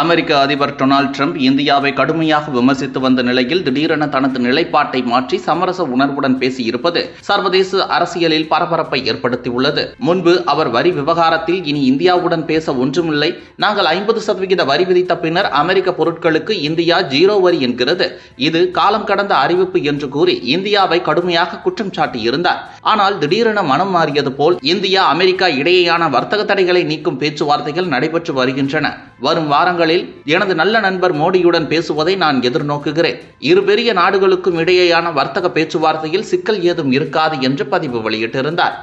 அமெரிக்க அதிபர் Donald Trump இந்தியாவை கடுமையாக விமர்சித்து வந்த நிலையில் திடீரென தனது நிலைப்பாட்டை மாற்றி சமரச உணர்வுடன் பேசியிருப்பது சர்வதேச அரசியலில் பரபரப்பை ஏற்படுத்தியுள்ளது. முன்பு அவர் வரி விவகாரத்தில் இனி இந்தியாவுடன் பேச ஒன்றுமில்லை. நாங்கள் ஐம்பது சதவிகித வரி விதித்த பின்னர் அமெரிக்க பொருட்களுக்கு இந்தியா ஜீரோ வரி என்கிறது. இது காலம் கடந்த அறிவிப்பு என்று கூறி இந்தியாவை கடுமையாக குற்றம் சாட்டியிருந்தார். ஆனால் திடீரென மனம் மாறியது போல் இந்தியா அமெரிக்கா இடையேயான வர்த்தக தடைகளை நீக்கும் பேச்சுவார்த்தைகள் நடைபெற்று வருகின்றன. வரும் வாரங்கள் நாட்களில் எனது நல்ல நண்பர் மோடியுடன் பேசுவதை நான் எதிர்நோக்குகிறேன். இரு பெரிய நாடுகளுக்கும் இடையேயான வர்த்தக பேச்சுவார்த்தையில் சிக்கல் ஏதும் இருக்காது என்று பதிவு வெளியிட்டிருந்தார்.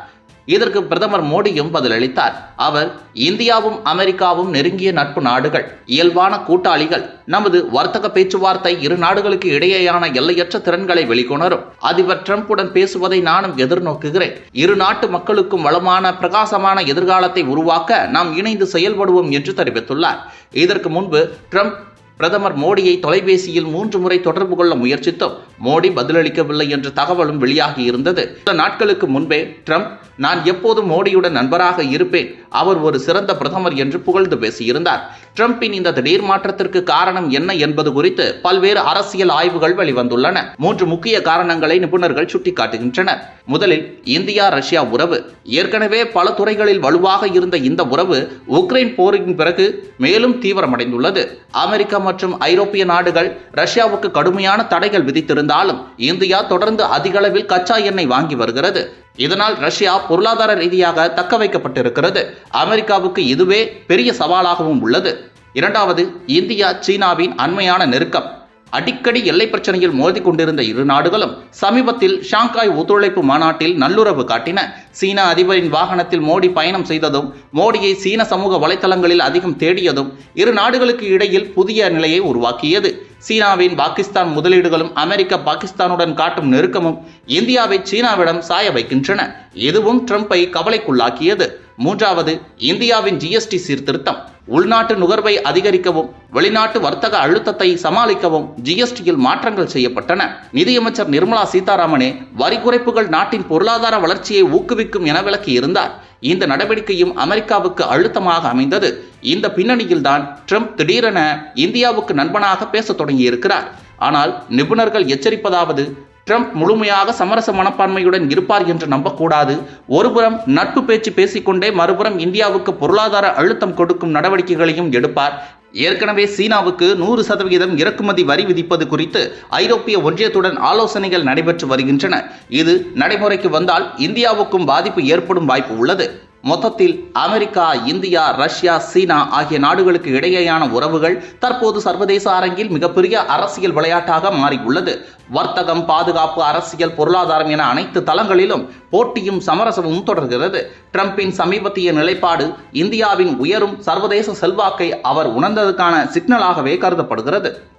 இதற்கு பிரதமர் மோடியும் பதிலளித்தார். அவர் இந்தியாவும் அமெரிக்காவும் நெருங்கிய நட்பு நாடுகள் இயல்பான கூட்டாளிகள் நமது வர்த்தக பேச்சுவார்த்தை இரு நாடுகளுக்கு இடையேயான எல்லையற்ற திறன்களை வெளிக்கொணரும். அதிபர் டிரம்புடன் பேசுவதை நானும் எதிர்நோக்குகிறேன். இரு நாட்டு மக்களுக்கும் வளமான பிரகாசமான எதிர்காலத்தை உருவாக்க நாம் இணைந்து செயல்படுவோம் என்று தெரிவித்துள்ளார். இதற்கு முன்பு ட்ரம்ப் பிரதமர் மோடியை தொலைபேசியில் மூன்று முறை தொடர்பு கொள்ள முயற்சித்தும். மோடி பதிலளிக்கவில்லை என்ற தகவலும் வெளியாகி இருந்தது. சில நாட்களுக்கு முன்பே ட்ரம்ப் நான் எப்போதும் மோடியுடன் நண்பராக இருப்பேன். அவர் ஒரு சிறந்த பிரதமர் என்று புகழ்ந்து பேசியிருந்தார். ட்ரம்பின் இந்த திடீர் மாற்றத்திற்கு காரணம் என்ன என்பது குறித்து பல்வேறு அரசியல் ஆய்வுகள் வெளிவந்துள்ளன. மூன்று முக்கிய காரணங்களை நிபுணர்கள் சுட்டிக்காட்டுகின்றனர். முதலில் இந்தியா ரஷ்யா உறவு. ஏற்கனவே பல துறைகளில் வலுவாக இருந்த இந்த உறவு உக்ரைன் போரின் பிறகு மேலும் தீவிரமடைந்துள்ளது. அமெரிக்கா மற்றும் ஐரோப்பிய நாடுகள் ரஷ்யாவுக்கு கடுமையான தடைகள் விதித்திருந்தாலும் இந்தியா தொடர்ந்து அதிக அளவில் கச்சா எண்ணெய் வாங்கி வருகிறது. இதனால் ரஷ்யா பொருளாதார ரீதியாக தக்க வைக்கப்பட்டிருக்கிறது. அமெரிக்காவுக்கு இதுவே பெரிய சவாலாகவும் உள்ளது. இரண்டாவது இந்தியா சீனாவின் அண்மையான நெருக்கம். அடிக்கடி எல்லை பிரச்சனையில் மோதி கொண்டிருந்த இரு நாடுகளும் சமீபத்தில் ஷாங்காய் ஒத்துழைப்பு மாநாட்டில் நல்லுறவு காட்டின. சீன அதிபரின் வாகனத்தில் மோடி பயணம் செய்ததும் மோடியை சீன சமூக வலைதளங்களில் அதிகம் தேடியதும் இரு நாடுகளுக்கு இடையில் புதிய நிலையை உருவாக்கியது. சீனாவின் பாகிஸ்தான் முதலீடுகளும் அமெரிக்கா பாகிஸ்தானுடன் காட்டும் நெருக்கமும் இந்தியாவை சீனாவிடம் சாய வைக்கின்றன. இதுவும் ட்ரம்பை கவலைக்குள்ளாக்கியது. மூன்றாவது இந்தியாவின் ஜிஎஸ்டி சீர்திருத்தம். உள்நாட்டு நுகர்வை அதிகரிக்கவும் வெளிநாட்டு வர்த்தக அழுத்தத்தை சமாளிக்கவும் ஜிஎஸ்டியில் மாற்றங்கள் செய்யப்பட்டன. நிதியமைச்சர் நிர்மலா சீதாராமனே வரி குறைப்புகள் நாட்டின் பொருளாதார வளர்ச்சியை ஊக்குவிக்கும் என விளக்கி இருந்தார் இந்த நடவடிக்கையும் அமெரிக்காவுக்கு அழுத்தமாக அமைந்தது. இந்த பின்னணியில்தான் ட்ரம்ப் திடீரென இந்தியாவுக்கு நண்பனாக பேசத் தொடங்கியிருக்கிறார். ஆனால் நிபுணர்கள் எச்சரிப்பதாவது ட்ரம்ப் முழுமையாக சமரச மனப்பான்மையுடன் இருப்பார் என்று நம்பக்கூடாது. ஒருபுறம் நட்பு பேச்சு பேசிக்கொண்டே மறுபுறம் இந்தியாவுக்கு பொருளாதார அழுத்தம் கொடுக்கும் நடவடிக்கைகளையும் எடுப்பார். ஏற்கனவே சீனாவுக்கு நூறு சதவிகிதம் இறக்குமதி வரி விதிப்பது குறித்து ஐரோப்பிய ஒன்றியத்துடன் ஆலோசனைகள் நடைபெற்று வருகின்றன. இது நடைமுறைக்கு வந்தால் இந்தியாவுக்கும் பாதிப்பு ஏற்படும் வாய்ப்பு உள்ளது. மொத்தத்தில் அமெரிக்கா இந்தியா ரஷ்யா சீனா ஆகிய நாடுகளுக்கு இடையேயான உறவுகள் தற்போது சர்வதேச அரங்கில் மிகப்பெரிய அரசியல் விளையாட்டாக மாறியுள்ளது. வர்த்தகம் பாதுகாப்பு அரசியல் பொருளாதாரம் என அனைத்து தளங்களிலும் போட்டியும் சமரசமும் தொடர்கிறது. டிரம்பின் சமீபத்திய நிலைப்பாடு இந்தியாவின் உயரும் சர்வதேச செல்வாக்கை அவர் உணர்ந்ததற்கான சிக்னலாகவே கருதப்படுகிறது.